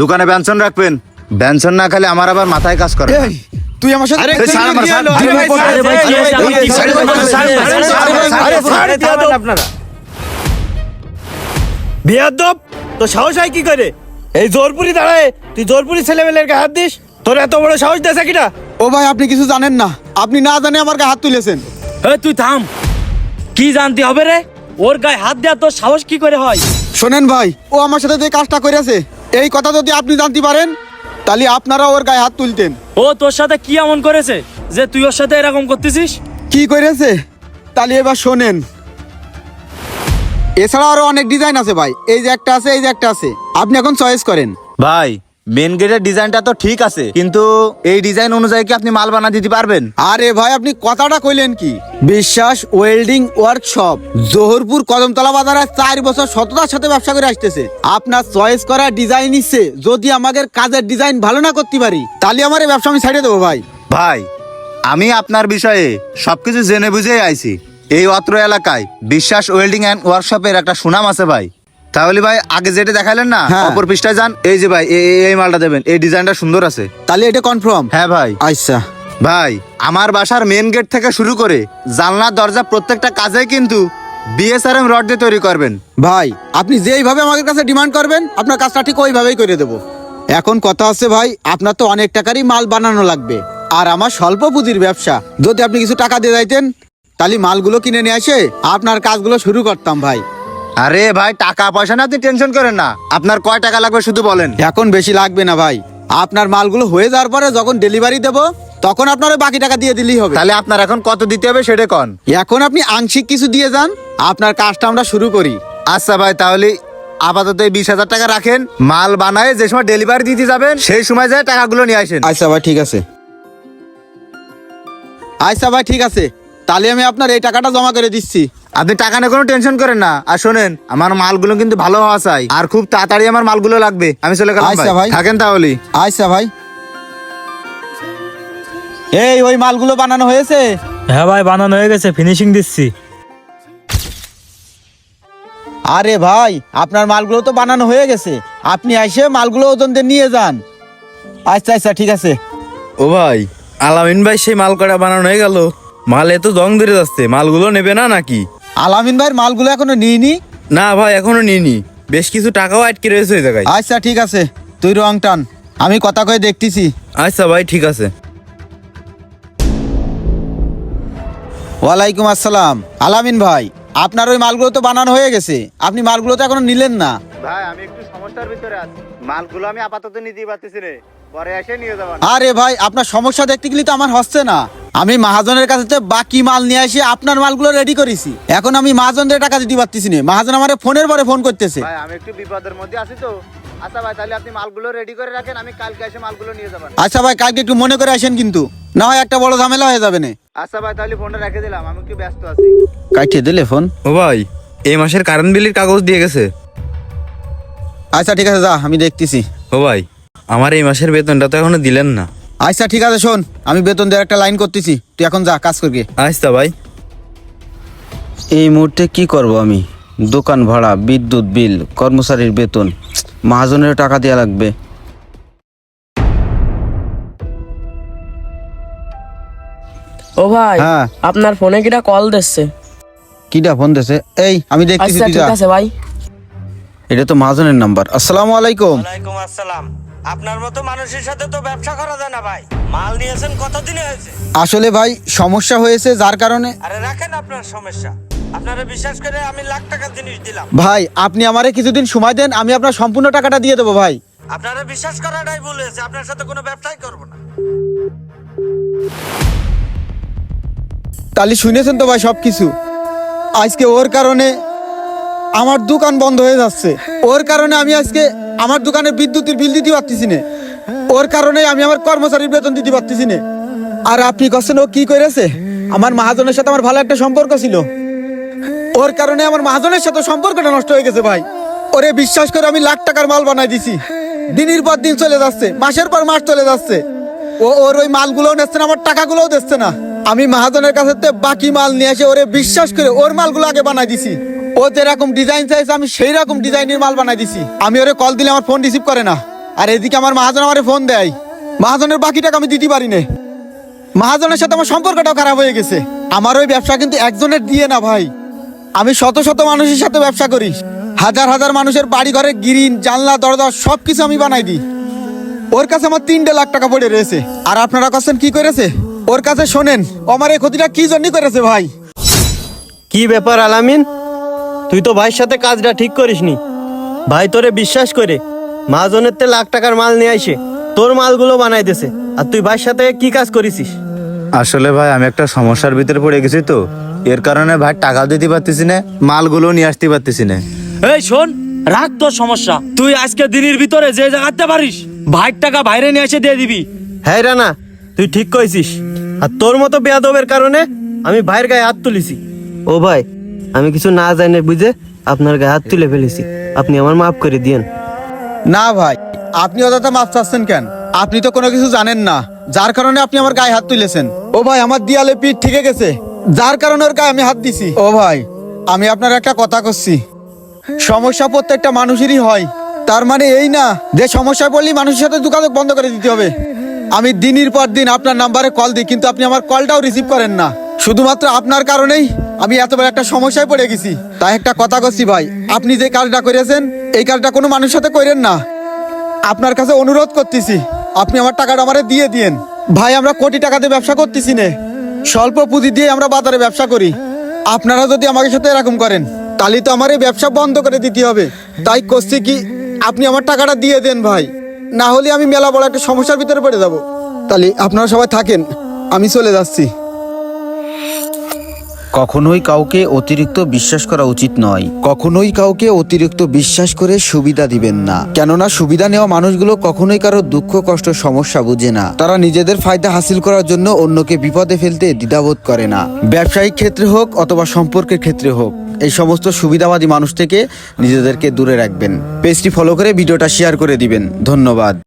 দোকানে ব্যঞ্জন রাখবেন ব্যঞ্জন না খেলে আমার আবার মাথায় কাজ করে না। তুই আমার সাথে এই, ছাড় আমার, ছাড়। আরে ভাই, আরে ভাই, কি হয়েছে? আপনি কি ছাড়? ছাড়, ছাড়, ছাড়, ছাড়, আরে, ছাড়, ছাড়, ছাড়, আপনারা বিয়াদব তো সাহস হয় কি করে এই জোরপুরি দাঁড়ায় তুই জোরপুরি ছেলেমেলের গায়ে হাত দিস তোর এত বড় সাহস দেছে কিনা ও ভাই আপনি কিছু জানেন না আপনি না জানে আমার গায়ে হাত তুলেছেন এ তুই থাম কি জানতে হবে রে ওর গায়ে হাত দেওয়া তোর সাহস কি করে হয় শোনেন ভাই ও আমার সাথে যে কাজটা করেছে এই কথা যদি আপনি জানতে পারেন তাহলে আপনারা ওর গায়ে হাত তুলতেন। ও তোর সাথে কি এমন করেছে যে তুই ওর সাথে এরকম করতেছিস? কি করেছে? তাহলে এবার শোনেন। এছাড়া আরও অনেক ডিজাইন আছে ভাই। এই যে একটা আছে এই যে একটা আছে। আপনি এখন চয়েস করেন। ভাই মেন গেটের ডিজাইনটা তো ঠিক আছে কিন্তু এই ডিজাইন অনুযায়ী কি আপনি মাল বানা দিতে পারবেন? আরে ভাই আপনি কথাটা কইলেন কি? বিশ্বাস ওয়েল্ডিং ওয়ার্কশপ জোহরপুর কদমতলা বাজারে চার বছর সততার সাথে ব্যবসা করে আসতেছে। আপনার চয়েস করা ডিজাইন ইচ্ছে যদি আমাদের কাজের ডিজাইন ভালো না করতে পারি তাহলে আমার এই ব্যবসা আমি ছাড়িয়ে দেবো ভাই। ভাই আমি আপনার বিষয়ে সবকিছু জেনে বুঝেই আইছি। এই অত্র এলাকায় বিশ্বাস ওয়েল্ডিং অ্যান্ড ওয়ার্কশপের একটা সুনাম আছে ভাই। তাহলে ভাই আগে যেটা দেখালেন না হ্যাঁ। অপর পৃষ্ঠায় যান। এই যে ভাই এ- এ- এই মালটা দেবেন। এই ডিজাইনটা সুন্দর আছে। তাহলে এটা কনফার্ম হ্যাঁ ভাই। আচ্ছা। ভাই আমার বাসার মেন গেট থেকে শুরু করে জানলা দরজা প্রত্যেকটা কাজে কিন্তু বিএসআরএম রড দিয়ে তৈরি করবেন। ভাই আপনি যেইভাবে আমাদের কাছে ডিমান্ড করবেন আপনার কাজটা ঠিক ওইভাবেই করে দেব। এখন কথা আছে ভাই আপনার তো অনেক টাকারই মাল বানানো লাগবে। আর আমার স্বল্প পুঁজির ব্যবসা। যদি আপনি কিছু টাকা দিয়ে যাইতেন তাহলে মালগুলো কিনে নিয়ে এসে আপনার কাজগুলো শুরু করতাম ভাই। আরে ভাই টাকা পয়সা না আপনি টেনশন করেন না। আপনার কয় টাকা লাগবে শুধু বলেন। এখন বেশি লাগবে না ভাই। আপনার মালগুলো হয়ে যাওয়ার পরে যখন ডেলিভারি দেব তখন আপনার বাকি টাকা দিয়ে দিলেই হবে। তাহলে আপনার এখন কত দিতে হবে সেটা কন? এখন আপনি আংশিক কিছু দিয়ে যান আপনার কাজটা আমরা শুরু করি। আচ্ছা ভাই তাহলে আপাতত এই বিশ হাজার টাকা রাখেন। মাল বানায় যে সময় ডেলিভারি দিতে যাবেন সেই সময় যায় টাকাগুলো নিয়ে আসেন। আচ্ছা ভাই ঠিক আছে। আচ্ছা ভাই ঠিক আছে। তাহলে আমি আপনার এই টাকাটা জমা করে দিচ্ছি। আপনি টাকা নিয়ে কোনো টেনশন করেন না। আর শোনেন আমার মালগুলো কিন্তু ভালো হওয়া চাই। আর খুব তাড়াতাড়ি আমার মালগুলো লাগবে। আমি চলে গেলাম আচ্ছা ভাই। ভাই। থাকেন তাহলে। আচ্ছা ভাই। এই ওই মালগুলো বানানো হয়েছে? হ্যাঁ ভাই বানানো হয়ে গেছে। ফিনিশিং দিচ্ছি। আরে ভাই আপনার মালগুলো তো বানানো হয়ে গেছে। আপনি এসে মালগুলো ওজন দিয়ে নিয়ে যান। আচ্ছা আচ্ছা ঠিক আছে। ও ভাই আলামিন ভাই সেই মাল কটা বানানো হয়ে গেল। মাল এত জং ধরে যাচ্ছে। মালগুলো নেবে না নাকি? আলামিন ভাইয়ের মালগুলো এখনও নিইনি? না ভাই এখনও নিনি বেশ কিছু টাকাও আটকে রয়েছে ওই জায়গায়। আচ্ছা ঠিক আছে। তুই রং টান। আমি কথা কয়ে দেখতেছি। আচ্ছা ভাই ঠিক আছে। ওয়ালাইকুম আসসালাম। আলামিন ভাই আপনার ওই মালগুলো তো বানানো হয়ে গেছে। আপনি মালগুলো তো এখনও নিলেন না। ভাই আমি একটু সমস্যার ভিতরে আছি। মালগুলো আমি আপাতত নিতে পারতেছি রে। পরে এসে নিয়ে যাবেন আরে ভাই আপনার সমস্যা দেখতে গেলে তো আমার হচ্ছে না। আমি মাহাজনের কাছে তো বাকি মাল নিয়ে আসি আপনার মালগুলো রেডি করেছি। এখন আমি মহাজনের টাকা দিতে পারতেছি না। মাহাজন আমার ফোনের পরে ফোন করতেছে। ভাই আমি একটু বিপদের মধ্যে আছি তো। আচ্ছা ভাই তাহলে আপনি মালগুলো রেডি করে রাখেন আমি কালকে এসে মালগুলো নিয়ে যাবেন আচ্ছা ভাই কালকে একটু মনে করে আসেন কিন্তু। না হয় একটা বড় ঝামেলা হয়ে যাবে না। আচ্ছা ভাই তাহলে ফোনটা রেখে দিলাম আমি একটু ব্যস্ত আছি। কাটিয়ে দিলে ফোন ও ভাই এই মাসের কারেন্ট বিলের কাগজ দিয়ে গেছে। আচ্ছা ঠিক আছে যা আমি দেখতেছি। ও ভাই। আমার এই মাসের বেতনটা তো এখনও দিলেন না। আচ্ছা ঠিক আছে শোন। আমি বেতন দেওয়ার একটা লাইন করতেছি। তুই এখন যা কাজ করবি। আচ্ছা ভাই। এই মুহূর্তে কি করব আমি? দোকান ভাড়া বিদ্যুৎ বিল কর্মচারীর বেতন। মহাজনের টাকা দেওয়া লাগবে। ও ভাই হ্যাঁ। আপনার ফোনে কিটা কল দিচ্ছে। কিটা ফোন দিছে? এই আমি দেখতেছি আচ্ছা ঠিক আছে ভাই। এটা তো মহাজনের নাম্বার। আসসালামু আলাইকুম। ওয়ালাইকুম আসসালাম। আপনার মতো মানুষের সাথে তো ব্যবসা করা যায় না ভাই। মাল নিয়েছেন কতদিনে হয়েছে? আসলে ভাই সমস্যা হয়েছে যার কারণে। আরে রাখেন আপনার সমস্যা। আপনারা বিশ্বাস করে আমি লাখ টাকার জিনিস দিলাম। ভাই আপনি আমারে কিছুদিন সময় দেন আমি আপনার সম্পূর্ণ টাকাটা দিয়ে দেবো ভাই। আপনারা বিশ্বাস করাটাই ভুল হয়েছে আপনার সাথে কোনো ব্যবসাই করব না। তাহলে শুনেছেন তো ভাই সব কিছু আজকে ওর কারণে আমার দোকান বন্ধ হয়ে যাচ্ছে। ওর কারণে আমি আজকে আমার দোকানে বিদ্যুতের বিল দিতে পারতেছি না। ওর কারণে আমি আমার কর্মচারীর বেতন দিতে পারতেছি না। আর আপনি করছেন, ও কি করেছে আমার মহাজনের সাথে আমার ভালো একটা সম্পর্ক ছিল। ওর কারণে আমার মহাজনের সাথে সম্পর্কটা নষ্ট হয়ে গেছে ভাই। ওরে বিশ্বাস করে আমি লাখ টাকার মাল বানাই দিছি। দিনের পর দিন চলে যাচ্ছে, মাসের পর মাস চলে যাচ্ছে। ও ওর ওই মালগুলোও নিচ্ছে না, আমার টাকাগুলোও দিচ্ছে না। আমি মহাজনের কাছে বাকি মাল নিয়ে এসে ওরে বিশ্বাস করে ওর মালগুলো আগে বানাই দিছি। ও যেরকম ডিজাইন চাইছে, আমি সেই রকম ডিজাইনের মাল বানাই দিছি। আমি ওরে কল দিলে আমার ফোন রিসিভ করে না। আর এদিকে আমার মহাজন আমারে ফোন দেয়। মহাজনের বাকি টাকা আমি দিতে পারি না। মহাজনের সাথে আমার সম্পর্কটাও খারাপ হয়ে গেছে। আমার ওই ব্যবসা কিন্তু একজনের দিয়ে না, ভাই। আমি শত শত মানুষের সাথে ব্যবসা করি। হাজার হাজার মানুষের বাড়ি ঘরে গিরিন, জানলা, দরজা সব কিছু আমি বানাই দিই। ওর কাছে আমার তিনটে লাখ টাকা পড়ে রয়েছে। আর আপনারা কাছেন কি করেছে? ওর কাছে শোনেন আমার এই ক্ষতিটা কি জন্য করেছে, ভাই? কি ব্যাপার আলামিন? তুই তো ভাইয়ের সাথে কাজটা ঠিক করিসনি। ভাই তোরে বিশ্বাস করে মহাজনের তে লাখ টাকার মাল নিয়ে আইসে তোর মালগুলো বানাই দেছে আর তুই ভাইয়ের সাথে কি কাজ করিসিস? আসলে ভাই আমি একটা সমস্যার ভিতরে পড়ে গেছি তো। এর কারণে ভাই টাকাও দিতে পারতেছি না মালগুলো নিয়ে আসতে পারতেছি না। এই শোন রাখ তোর সমস্যা। তুই আজকে দিনের ভিতরে যে জায়গাতে পারিস ভাইয়ের টাকা বাইরে নিয়ে এসে দিয়ে দিবি। হ্যাঁ রানা তুই ঠিক কইছিস। আর তোর মতো বেয়াদবের কারণে আমি ভাইয়ের গায়ে হাত তুলিছি। ও ভাই আমি কিছু না জানি বুঝে আপনার গায়ে হাত তুলে ফেলেছি। আপনি আমার মাফ করে দিয়েন। না ভাই, আপনি অযথা মাফ চাচ্ছেন কেন? আপনি তো কোনো কিছু জানেন না, যার কারণে আপনি আমার গায়ে হাত তুলেছেন। ও ভাই, আমার দিয়ালে পিঠ ঠিকে গেছে, যার কারণে ওর গায়ে আমি হাত দিছি। ও ভাই, আমি আপনার একটা কথা করছি। সমস্যা প্রত্যেকটা মানুষেরই হয়। তার মানে এই না যে সমস্যায় পড়লেই মানুষের সাথে যোগাযোগ বন্ধ করে দিতে হবে। আমি দিনের পর দিন আপনার নাম্বারে কল দিই, কিন্তু আপনি আমার কলটাও রিসিভ করেন না। শুধুমাত্র আপনার কারণেই আমি এত বড় একটা সমস্যায় পড়ে গেছি। তাই একটা কথা করছি ভাই, আপনি যে কাজটা করেছেন, এই কাজটা কোনো মানুষের সাথে করেন না। আপনার কাছে অনুরোধ করতেছি, আপনি আমার টাকাটা আমারে দিয়ে দিয়েন। ভাই, আমরা কোটি টাকা দিয়ে ব্যবসা করতেছি না। স্বল্প পুঁজি দিয়ে আমরা বাজারে ব্যবসা করি। আপনারা যদি আমাকে সাথে এরকম করেন, তাহলে তো আমার এই ব্যবসা বন্ধ করে দিতে হবে। তাই করছি কি, আপনি আমার টাকাটা দিয়ে দেন ভাই। না হলে আমি মেলা বড় একটা সমস্যার ভিতরে পড়ে যাব। তাহলে আপনারা সবাই থাকেন, আমি চলে যাচ্ছি। কখনোই কাউকে অতিরিক্ত বিশ্বাস করা উচিত নয়। কখনোই কাউকে অতিরিক্ত বিশ্বাস করে সুবিধা দিবেন না। কেননা সুবিধা নেওয়া মানুষগুলো কখনোই কারও দুঃখ, কষ্ট, সমস্যা বুঝে না। তারা নিজেদের ফায়দা হাসিল করার জন্য অন্যকে বিপদে ফেলতে দ্বিধাবোধ করে না। ব্যবসায়িক ক্ষেত্রে হোক অথবা সম্পর্কের ক্ষেত্রে হোক, এই সমস্ত সুবিধাবাদী মানুষ থেকে নিজেদেরকে দূরে রাখবেন। পেজটি ফলো করে ভিডিওটা শেয়ার করে দিবেন। ধন্যবাদ।